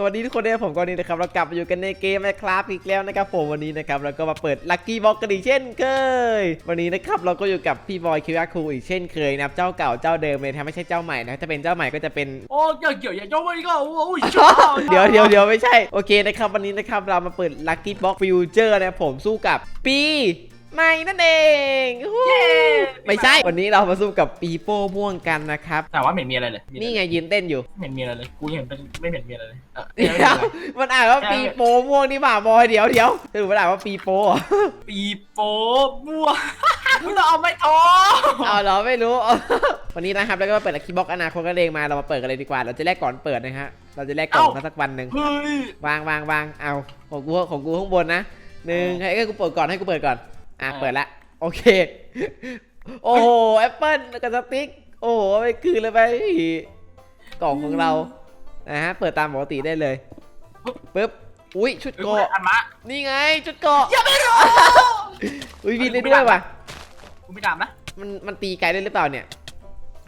สวัสดีทุกคนนะครับผมก็นี่นะครับเรากลับมาอยู่กันในเกมนะครับอีกแล้วนะครับผมวันนี้นะครับเราก็มาเปิดลัคกี้บ็อกกันอีกเช่นเคย วันนี้นะครับเราก็อยู่กับพี่บอยคิวอาคูอีกเช่นเคยนะครับเจ้าเก่าเจ้าเดิมเลยนะไม่ใช่เจ้าใหม่นะถ้าเป็นเจ้าใหม่ก็จะเป็นโอ้ยเกี่ยวอย่าโยกไปก็โอ้ยเดี๋ยวเดี๋ยวเดี๋ยวไม่ใช่โอเคนะครับวันนี้นะครับเรามาเปิด Lucky Box Future นะครับผมสู้กับปีใหม่นั่นเองเย้ ไม่ใช่ วันนี้เรามาสู้กับปีโป้ม่วงกันนะครับ แต่ว่าไม่เห็นมีอะไรเลยนี่ไงยืนเต้นอยู่ไม่เห็นมีอะไรเลย กูเห็นเป็นไม่เห็นมีอะไรเลยเออเดี๋ยวมันอ่านว่าปีโป้ม่วงนี่หว่าบอยเดี๋ยวเดี๋ยวสรุปมันอ่านว่าปีโป้เหรอปีโป้บัวมึงต้องเอาไม่ท้อเอาเหรอไม่รู้ วันนี้นะครับแล้วก็มาเปิด Lucky Box อนาคตก็เลงมาเรามาเปิดกันเลยดีกว่า เราจะแลกก่อนเปิดนะฮะเราจะแลกกล่องกันสักวันหนึ่งเฮ้ยวางวางวางเอาของกูของกูข้างบนนะหนึ่งให้ให้กูเปิดก่อนให้กูเปิดก่อน อะเปิดละโอเค โอ้โหแอปเปิลกับสติ๊ก โอ้โหไปคืนเลยไปกล่องของเรานะฮะเปิดตามปกติได้เลยปึ๊บอุ้ยชุดเฮ้ยกูได้เกาะอันมะนี่ไงชุดเกาะอย่าไม่รู้อุ้ยบินได้ด้วยว่ะกูไม่ดามนะมันมันตีไกลได้หรือเปล่าเนี่ย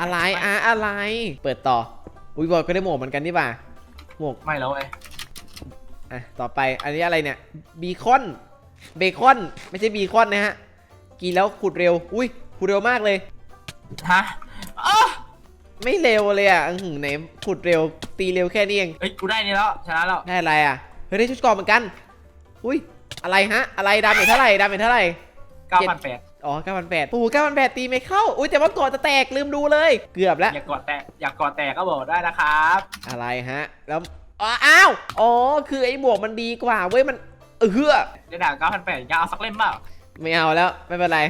อะไรอะอะไร เปิดต่อ อุ้ยบอยก็ได้หมวกเหมือนกันนี่ป่ะหมวกไม่แล้วไอ้อะต่อไปอันนี้อะไรเนี่ยบีคอนเบคอนไม่ใช่บีคอนนะฮะกินแล้วขุดเร็ว อุ้ย ขุดเร็วมากเลย ฮะอ้าไม่เร็วเลยอะอื้อหือไหนขุดเร็วตีเร็วแค่นี้เองเฮ้ยกูได้นี่แล้วชนะแล้วได้อะไรอะเฮ้ยได้ชุดเกราะเหมือนกัน อุ้ยอะไรฮะ อะไรดาเมจเท่าไหร่ดาเมจเท่าไหร่ เก้าพันแปดอ๋อ9,800โอ้โห9,800ตีไม่เข้า อุ้ยแต่ว่าเกราะจะแตกลืมดูเลย เกือบแล้ว อย่ากอดแตกอย่ากอดแตกก็บอกได้นะครับ อะไรฮะ แล้วอ๋ออ้าว อ๋อ คือไอ้หมวกมันดีกว่าเว้ยมัน เออเฮือได้ด่าเก้าพันแปดจะเอาสักเล่มเปล่าไม่เอาแล้ว ไม่เป็นไร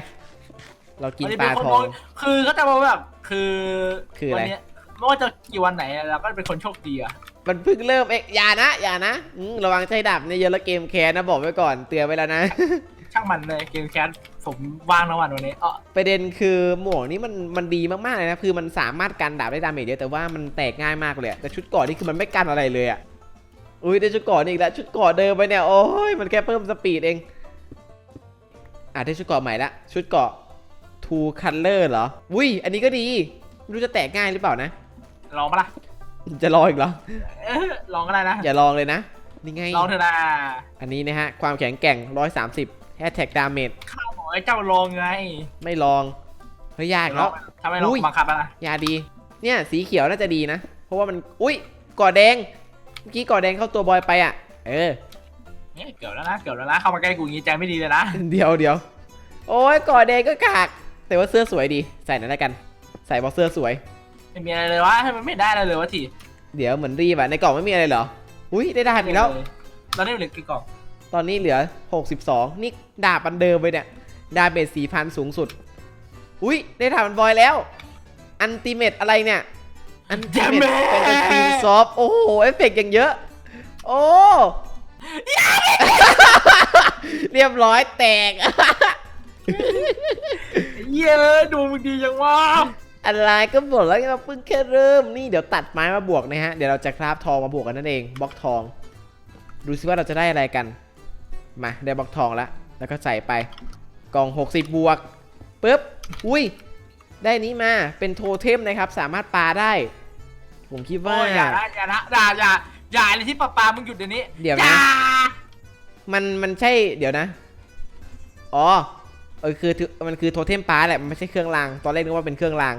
เรากินวัปลาเป็คทอมงคือเขาจะมาแบบคือคืออะไร วันเนี้ยไม่ว่าจะกี่วันไหนเราก็เป็นคนโชคดีอะมันเพิ่งเริ่มเองอย่านะอย่านะอืมระวังใจดับในเยอะแล้วเกมแคสนะบอกไว้ก่อนเตือนไว้แล้วนะ ช่างมันเลยเกมแคสผมว่างทั้งวันวันนี้เออประเด็นคือหมวกนี่มันมันดีมากๆเลยนะคือมันสามารถกันดาบได้ดาเมจเยอะแต่ว่ามันแตกง่ายมากเลยอะแต่ชุดเก่อนนี่คือมันไม่กันอะไรเลยอะอุ้ยได้ชุดเก่อนอีกแล้วชุดเก่อนเดิมไปเนี่ยโอ้ยมันแค่เพิ่มสปีดเองอะได้ชุดเก่อนใหม่ละชุดเกาะ two color เหรอ อุ้ย อันนี้ก็ดี ไม่รู้จะแตกง่ายหรือเปล่านะ ลองปะล่ะจะลองอีกเหรอ เอ้ยลองก็ได้นะ อย่าลองเลยนะ นี่ไง ลองเถอะนะอันนี้นะฮะ ความแข็งแกร่ง 130 Attack Damage ข้าบอกไอ้เจ้าลองไง ไม่ลองเฮ้ยยากแล้วทำไมลองอุ้ยบังคับอะนะยาดี เนี่ยสีเขียวน่าจะดีนะ เพราะว่ามัน อุ้ยก่อแดง เมื่อกี้ก่อแดงเข้าตัวบอยไปอะ เออเนี่ยเกือบแล้วนะ เกือบแล้วนะ เข้ามาใกล้กูอย่างงี้ใจไม่ดีเลยนะ เดี๋ยวเดี๋ยว โอ้ยก่อแดงก็กาก แต่ว่าเสื้อสวยดี ใส่นั่นแล้วกัน ใส่เพราะเสื้อสวย ไม่มีอะไรเลยวะให้มันไม่ได้อะไรเลยวะทีเดี๋ยวเหมือนรีบอะในกล่องไม่มีอะไรเหรอ อุ้ยได้ดาบอีกแล้ว ตอนนี้เหลือกี่กล่องตอนนี้เหลือ 62 นี่ดาบมันเดิมไปเนี่ย ดาเมจ4,000 สูงสุด อุ้ยได้ดาบมันบอยแล้ว อันติเมตอะไรเนี่ย อันติเมตเป็นสกรีนซอฟโอ้โห เอฟเฟกต์อย่างเยอะ โอ้ เรียบร้อยแตก เย้ดูมึงดีจังวะอะไรก็บอกแล้วไงว่าเพิ่งแค่เริ่มนี่เดี๋ยวตัดไม้มาบวกนะฮะเดี๋ยวเราจะคราฟทองมาบวกกันนั่นเองบล็อกทอง ดูซิว่าเราจะได้อะไรกัน มาได้บล็อกทองแล้วแล้วก็ใส่ไปกล่อง 60 บวกปุ๊บอุ้ยได้นี้มาเป็นโทเทมนะครับ สามารถปาได้ ผมคิดว่า โอ้ยอย่านะอย่านะอย่าอย่าอย่าเลยที่ปาปามึงหยุดเดี๋ยวนี้เดี๋ยวนะอามันมันใช่เดี๋ยวนะ อ๋อ เออคือถือมันคือโทเทมปาแหละมันไม่ใช่เครื่องราง ตอนแรกนึกว่าเป็นเครื่องราง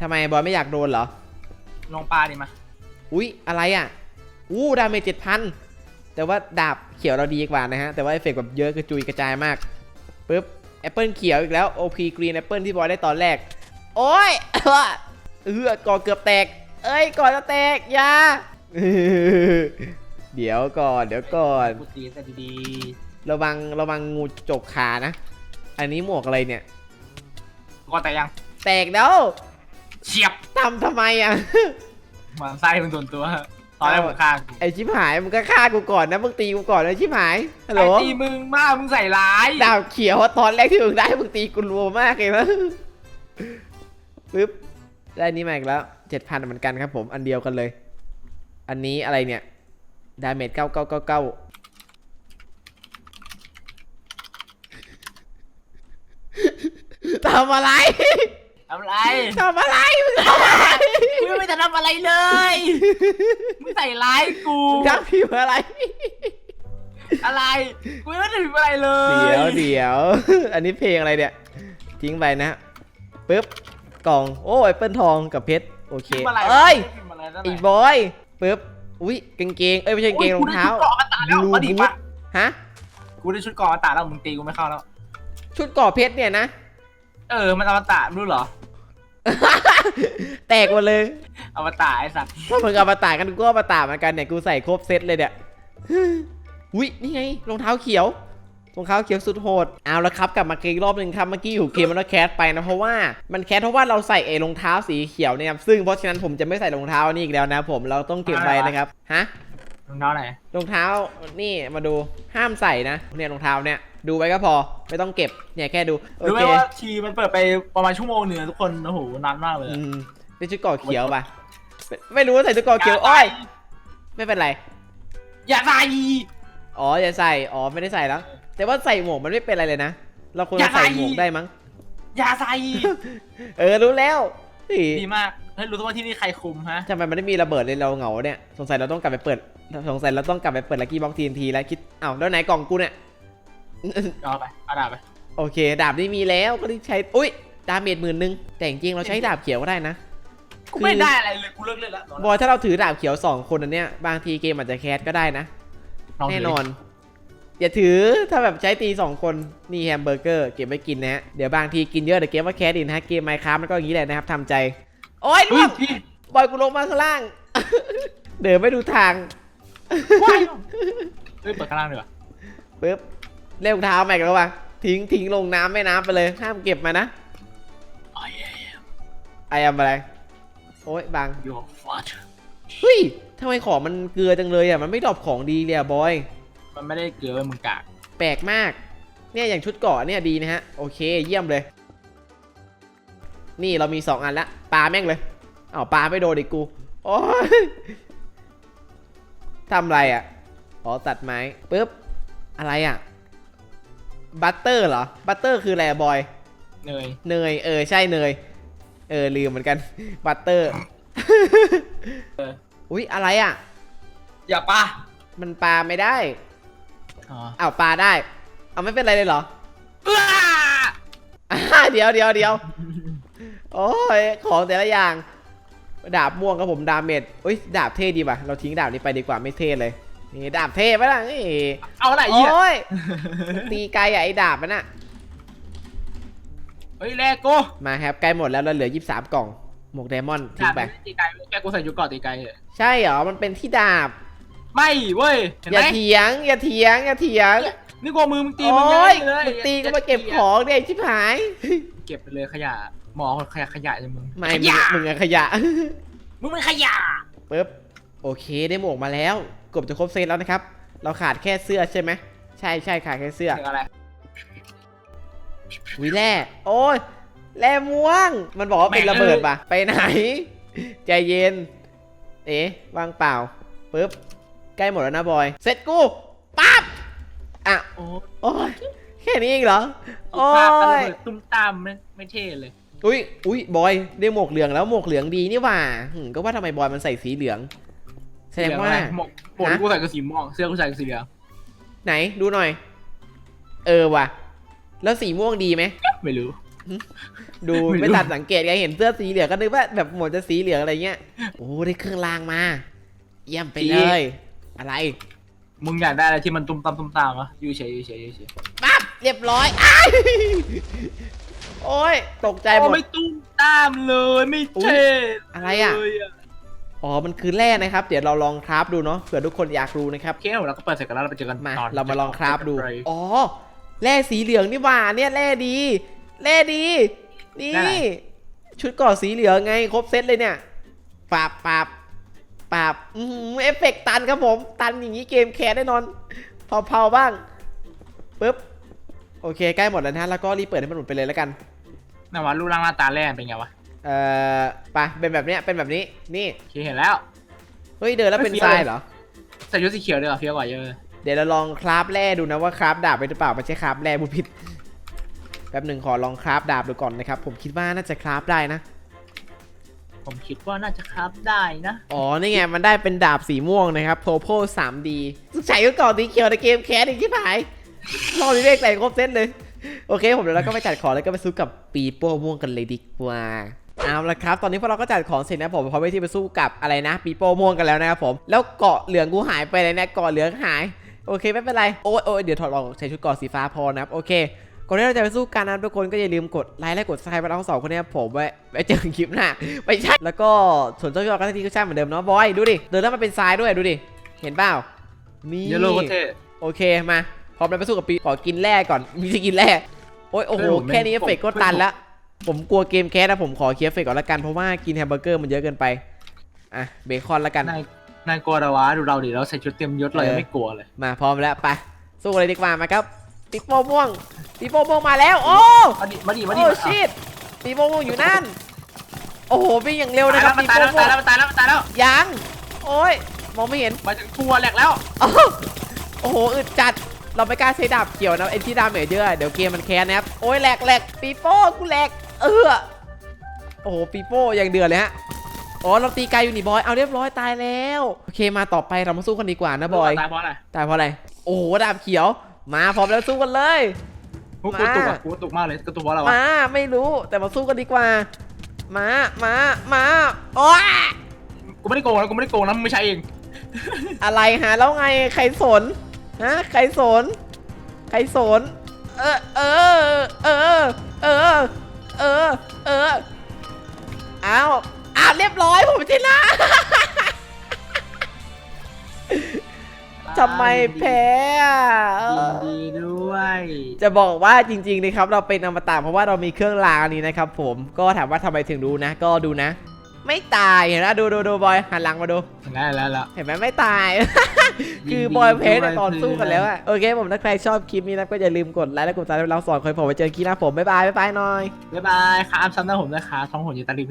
ทำไมบอยไม่อยากโดนเหรอลองปลาดิมา อุ๊ย อะไรอะ อู้ดาเมจเจ็ดพันแต่ว่าดาบเขียวเราดีกว่านะฮะ แต่ว่าเอฟเฟกต์แบบเยอะกระจุยกระจายมากปึ๊บแอปเปิลเขียวอีกแล้ว OP Green Apple ที่บอยได้ตอนแรก โอ้ยเออก่อเกือบแตก เอ้ยก่อนจะแตกอยาเดี๋ยวก่อนเดี๋ยวก่อนกูตีแต่ดีระวังระวังงูจกขานะ อันนี้หมวกอะไรเนี่ยๆก่อนแต่ยังแตกแล้วเฉียบทำทำไมอะ หมันไส้มึงส่วนตัวตอนแรกมึงฆ่ากูไอชิบหายมึงก็ฆ่ากูก่อนนะมึงตีกูก่อนนะชิบหายฮัลโหลไอ้ตีมึงมากมึงใส่ร้ายดาวเขียวอะตอนแรกที่มึงได้มึงตีกูรัวมากเลยนะปึ๊บได้อันนี้มาอีกแล้วเจ็ดพันเหมือนกันครับผมอันเดียวกันเลย อันนี้อะไรเนี่ยดาเมจเก้าเก้าเก้าเก้า ทำอะไรทำอะไรทำอะไรมึงทำอะไรกูยังไม่ทันทำอะไรเลยมึงใส่ร้ายกูมึงทักพิมพ์อะไร อะไรกูยังไม่ได้ทำอะไรเลยเดี๋ยวเดี๋ยว อันนี้เพลงอะไรเนี่ยทิ้งไปนะปึ๊บกล่องโอ้ยเปิ้ลทองกับเพชรโอเคพิมพ์อะไรเอ้ยพิมพ์อะไรนั่นไอ้แหละบอยปึ๊บอุ้ยกางเกงเอ้ยไม่ใช่กางเกงรองเท้าโยกูได้ชุดเกาะอมตะแล้ว Blue มาดิ Boot ปะฮะกูได้ชุดเกาะอมตะแล้วมึงตีกูไม่เข้าแล้ว ชุดเก่อเพชรเนี่ยนะ เออ มันอมตะรู้เหรอ แตกหมดเลยอมตะไอ้สัตว์ถ้ามึงเอามาตากกันกูก็เอามาตากเหมือนกันเนี่ยกูใส่ครบเซตเลยเนี่ย อุ้ยนี่ไงรองเท้าเขียวรองเท้าเขียวสุดโหดเอาละครับกลับมาเกมอีกรอบหนึ่งครับเมื่อกี้อยู่เกมมันก็แคสไปนะเพราะว่ามันแคสเพราะว่าเราใส่เอรองเท้าสีเขียวเนี่ยครับซึ่งเพราะฉะนั้นผมจะไม่ใส่รองเท้านี่อีกแล้วนะผมเราต้องเก็บไว้นะครับฮะ รองเท้าไหนรองเท้านี่มาดูห้ามใส่นะเนี่ยรองเท้าเนี่ยดูไว้ก็พอไม่ต้องเก็บเนี่ยแค่ดูโอรู้ไหมเคว่าทีมันเปิดไปประมาณชั่วโมงหนึ่งอะทุกคนโอ้โหนานมากเลยอือะมเป็นชุดเก่อเขียวป่ะไม่ไม่รู้ว่าใส่ชุดเก่อเขียวอ้อยไม่เป็นไร อย่าใส่อ๋ออย่าใส่อ๋อไม่ได้ใส่แล้ว แต่ว่าใส่หมวกมันไม่เป็นอะไรเลยนะเราควรอย่าจะใส่ใส่หมวกได้มั้งอย่าใส่เออรู้แล้วนี่ดีมาก เฮ้ยรู้ตัวว่าที่นี่ใครคุมฮะทำไมมันไม่มีระเบิดเลยเราเหงาเนี่ยสงสัยเราต้องกลับไปเปิด สงสัยเราต้องกลับไปเปิดลักกี้บ็อกทีนทีแล้วคิดอ้าวแล้วไหนกล่องกูเนี่ยเอาไปเอาดาบไปโอเค ดาบนี่มีแล้วก็ที่ใช้อุ้ยดาเมจหมื่นหนึ่งแต่จริงๆเราใช้ดาบเขียวก็ได้นะกูไม่ได้อะไรเลยกูเลิกเล่นแล้วบอยถ้าเราถือดาบเขียวสองคนอันเนี้ยบางทีเกมอาจจะแคสก็ได้นะลงดูแน่นอนอย่าถือถ้าแบบใช้ตีสองคนนี่แฮมเบอร์เกอร์เก็บไว้กินนะฮะเดี๋ยวบางทีกินเยอะเดี๋ยวเกมว่าแคสดินฮะเกมไมค้ามันก็อย่างนี้แหละนะครับทำใจ โอ้ยเฮ้ล่ยวงพี่บอยกูลงมาข้างล่าง เดินไม่ดูทางว้ายเฮ้ยเปิดข้างล่างดีกว่าปึ๊บเล่รองเท้าใหม่กันแล้ววะทิ้งทิ้งลงน้ำแม่น้ำไปเลยห้ามเก็บมานะไอ้ไอแอมอะไร โอ้ยบางยูฟัชเฮ้ยทำไมของมันเกลือจังเลยอะ มันไม่ดรอปของดีเลยอะบอย มันไม่ได้เกลือมึงกาก แปลกมาก เนี่ยอย่างชุดเกาะเนี่ยดีนะฮะ โอเค เยี่ยมเลย นี่เรามี 2 อันละปลาแม่งเลยอ้าวปลาไม่โดนอีกกูโอ้ยทำอะไรอะอ๋อตัดไม้ปุ๊บอะไรอะบัตเตอร์เหรอบัตเตอร์คืออะไรอะบอยเนยเนยเออใช่เนยเออลืมเหมือนกันบัตเตอร์อุ๊ยอะไรอะ อย่าปะมันปลาไม่ได้อ๋ออ้าวปลาได้ เอาไม่เป็นไรเลยเหรอเอื้ออ่าเดี๋ยวเดี๋ยวเดี๋ยว โอ้ยของแต่ละอย่าง ดาบม่วงครับผมดาเมจอุ้ยดาบเท่ดีว่ะเราทิ้งดาบนี้ไปดีกว่าไม่เท่เลยนี่ดาบเท่ปะล่ะนี่เอาอะไรโออีกอะ้ยตีไกลอะไอ้ดาบมันอะเฮ้ยแลกกูมาครับใกล้หมดแล้วเราเหลือ 23 กล่อง หมวกไดมอนด์ทิ้งไปดาบตีไกลแค่กูใส่ยุกเกาะตีไกลเหอะใช่เหรอมันเป็นที่ดาบ ไม่เว้ยเห็นอย่าไหมเถียงอย่าเถียงอย่าเถียงนี่กลัวมือมึงตีมึงยังโอ้ไงยเลยมึงตีก็มาเก็บของเด็กชิบหาย เก็บไปเลยขยะ หมอขยะขยะจะมึงไม่ขมึงยะมึงอะขยะ มึงเป็นขยะปึ๊บโอเคได้หมวกมาแล้วเกือบจะครบเซตแล้วนะครับ เราขาดแค่เสื้อใช่ไหมใช่ใช่ขาดแค่เสื้อถึงอะไรวิแร่โอ้ยแร่ม่วง มันบอกว่าเป็นแม่งระเบิดเอ้ยปะไปไหน ใจเย็น เอ๊ะว่างเปล่าปึ๊บ ใกล้หมดแล้วนะบอย เสร็จกูปั๊บอะ โอ้โอ้ยแค่นี้เองเหรอ โอ้ภาพระย เบิดตุ้มตามไม่ไม่เท่เลย อุ้ยอุ้ยบอยได้หมวกเหลืองแล้วหมวกเหลืองดีนี่หว่าหึก็ว่าทำไมบอยมันใส่สีเหลือง แสดงว่า หมวกหมวกที่กูใส่คือสีม่วงเสื้อกูใส่คือสีเหลืองไหนดูหน่อย เออว่ะ แล้วสีม่วงดีไหม ไม่รู้ ดูไม่รู้ ไม่ตัดสังเกตไงเห็นเสื้อสีเหลืองก็นึกว่าแบบหมวดจะสีเหลืองอะไรเงี้ยโอ้ได้เครื่องรางมา เยี่ยมไปเลย อะไรมึงอยากได้อะไรที่มันตุ้มตามตุ้มตามวะอยู่เฉยอยู่เฉยอยู่เฉยปั๊บเรียบร้อยอ้าย โอ้ยตกใจหมโอ้ดไม่ตุ้มตามเลยไม่เท่อะไรอะ เลยอ๋อ มันคือแร่นะครับ เดี๋ยวเราลองคราฟดูเนาะเผื่อทุกคนอยากรู้นะครับ โอเคเราก็เปิดเสร็จกันแล้วเราไปเจอกันมา ตอนเรามาลองคราฟดูไปอ๋อ แร่สีเหลืองนี่หว่า เนี่ยแร่ดี แร่ดี นี่ชุดเก่อสีเหลืองไง ครบเซตเลยเนี่ยปราบปราบปราบอือหือเอฟเฟกต์ตันครับผม ตันอย่างนี้เกมแคร์แน่นอนเผาๆบ้างปึ๊บ โอเคใกล้หมดแล้วนะแล้วก็รีบเปิดให้มันหมดไปเลยแล้วกันน่าว่ารูปร่างหน้าตาแรกเป็นไงวะเอ่อไปเป็นแบบเนี้ยเป็นแบบนี้นี่โอเคเห็นแล้ว เฮ้ยเดินแล้วเป็นไม่ทเฟี้ยวรายเลยเหรอใส่ชุดสีเขียวดีกว่าเฟี้ยวกว่าเยอะเลยเดี๋ยวเราลองคราฟแร่ดูนะว่าคราฟดาบไปหรือเปล่าไม่ใช่คราฟแร่บุพิษแป๊บหนึ่งขอลองคราฟดาบดูก่อนนะครับผมคิดว่าน่าจะคราฟได้นะ ผมคิดว่าน่าจะครับได้นะ อ๋อนี่ไงมันได้เป็นดาบสีม่วงนะครับโ o โพ 3D ซึ่งใช้ก็ก่อนสีเขียวในเกมแคสอีกที่ผาย รอบนี้เลขแต่งครบเซตเลย โอเค ผมเดี๋ยวเราก็ไปจัดของแล้วก็ไปสู้กับปีโป้ม่วงกันเลยดีกว่าเอาละครับ ตอนนี้พวกเราก็จัดของเสร็จนะผมพร้อมที่ไปสู้กับอะไรนะ ปีโป้ม่วงกันแล้วนะครับผม แล้วเกาะเหลืองกูหายไปเลยนะเกาะเหลืองหาย โอเคไม่เป็นไร โอ้ยโอ้ยเดี๋ยวถอดออกใช้ชุดเกาะสีฟ้าพอนะครับ โอเค ก่อนที่เราจะไปสู้กันนะทุกคนก็อย่าลืมกดไลค์และกดซับสไครต์ไปทั้งสองคนนะครับผมไว้ไว้เจอกันคลิปหน้าไม่ใช่แล้วก็ส่วนเจ้าที่เราก็ที่ก็ใช่เหมือนเดิมเนาะบอย ดูดิ เดินแล้วมันเป็นทรายด้วย ดูดิ เห็นเปล่านี่เยลโล่ก็เท่โอเคมา พร้อมแล้วไปสู้กับปีขอกินแร่ก่อน มีจะกินแร่โอ้ยโอ้โหเฮ้ยผมไม่แค่นี้เอฟเฟกต์ก็ผมตันละ ผมกลัวเกมแคสนะผมขอเคลียร์เอฟเฟกต์ก่อนละกันเพราะว่ากินแฮมเบอร์เกอร์มันเยอะเกินไปอะเบคอนละกันนายนายกลัวอะไรวะดูเราดิเราใส่ชุดเต็มยศเราเออยังไม่กลัวเลยมาพร้อมแล้วไปสู้กันเลยดีกว่ามาครับปีโป้ม่วงปีโป้ม่วงมาแล้วโอ้มาดิมาดิมาดิโอ้ชิตปีโป้ม่วงอยู่นั่นโอ้โหวิ่งอย่างเร็วนะตายคแล้รัวบมันปีตายโป้แล้วม่ตาวยงแล้วมันตายแล้วมันตายแล้วยังโอ้ยมองไม่เห็นมาถึงทัวร์แหลกแล้วโอ้โหโอ้โหอึดจัด เราไม่กล้าใช้ดาบเกี่ยวนะไอ้ที่ดาเมจเยอะเดี๋ยวเกมมันแค้นนะครับโอ้ยแหลกแหลกปีโป้กูแหลกเออโอ้โหปีโป้ยังเดือดเลยฮะอ๋อเราตีไกลอยู่นี่บอยเอาเรียบร้อยตายแล้วโอเคมาต่อไปเรามาสู้กันดีกว่านะบอยตายเพราะอะไรตายเพราะอะไรโอ้โหดาบเขียว มาพร้อมแล้วสู้กันเลยกูกระตุกอะกูกระตุกมากเลยกระตุกเพราะอะไรวะมาไม่รู้แต่มาสู้กันดีกว่า มามามาโอ้ยกูไม่ได้โกงนะกูไม่ได้โกงนะมึงไม่ใช่เองอะไรหาแล้วไงใครสน ฮะใครสน ใครสน เออเออเออเออเออเอออ้าวอ้าวเรียบร้อยผมชนะทำไมแพ้อะเอยินอดีด้วย จะบอกว่าจริ งๆนะครับเราเป็นอมตะเพราะว่าเรามีเครื่องรางอันนี้นะครับผมก็ถามว่าทำไมถึงรู้นะก็ดูนะไม่ตายเห็นไหมดูดูดูบอยหันหลังมาดู แล้วแล้วแล้ว เห็นไหมไม่ตายยินดีคือบอยเพสด้วยตอนสู้กันแล้วอะโอเคผมถ้าใครชอบคลิปนี้นะก็อย่าลืมกดไลค์และกดติดตามเราสอนคอยผมไปเจอกันคลิปหน้าผมบ๊ายบายบ๊ายบายหน่อย บ๊ายบายครับซ้ำหน้าผมด้วยครับท้องหุ่นอยู่ตาลิม